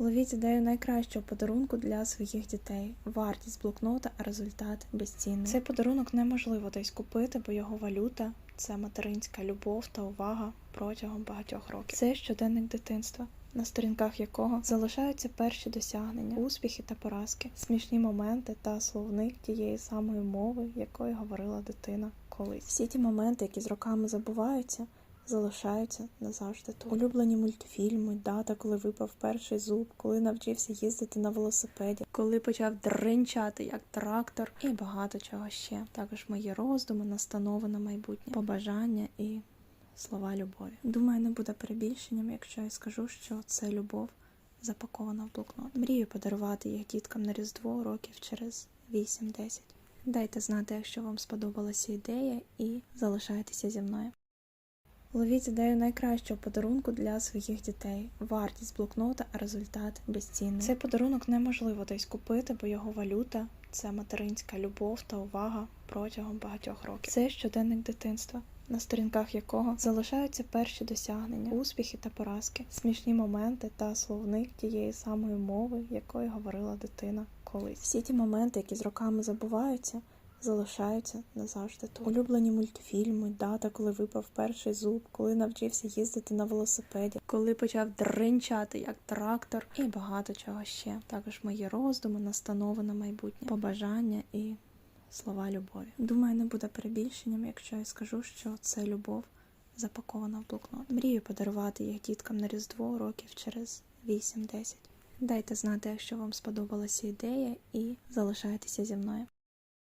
Ловіть ідею найкращого подарунку для своїх дітей. Вартість блокнота, а результат безцінний. Цей подарунок неможливо десь купити, бо його валюта це материнська любов та увага протягом багатьох років. Це щоденник дитинства. На сторінках якого залишаються перші досягнення, успіхи та поразки, смішні моменти та словник тієї самої мови, якою говорила дитина колись. Всі ті моменти, які з роками забуваються, залишаються назавжди тут. Улюблені мультфільми, дата, коли випав перший зуб, коли навчився їздити на велосипеді, коли почав дринчати як трактор, і багато чого ще. Також мої роздуми, настанови на майбутнє, побажання і слова любові. Думаю, не буде перебільшенням, якщо я скажу, що це любов запакована в блокнот. Мрію подарувати їх діткам на Різдво років через 8-10. Дайте знати, якщо вам сподобалася ідея, і залишайтеся зі мною. Ловіть ідею найкращого подарунку для своїх дітей. Вартість блокнота, а результат безцінний. Цей подарунок неможливо десь купити, бо його валюта це материнська любов та увага протягом багатьох років. Це щоденник дитинства. На сторінках якого залишаються перші досягнення, успіхи та поразки, смішні моменти та словник тієї самої мови, якою говорила дитина колись. Всі ті моменти, які з роками забуваються, залишаються назавжди тут. Улюблені мультфільми, дата, коли випав перший зуб, коли навчився їздити на велосипеді, коли почав дринчати як трактор, і багато чого ще. Також мої роздуми, настанови на майбутнє, побажання і слова любові. Думаю, не буде перебільшенням, якщо я скажу, що це любов запакована в блокнот. Мрію подарувати їх діткам на Різдво років через 8-10. Дайте знати, якщо вам сподобалася ідея, і залишайтеся зі мною.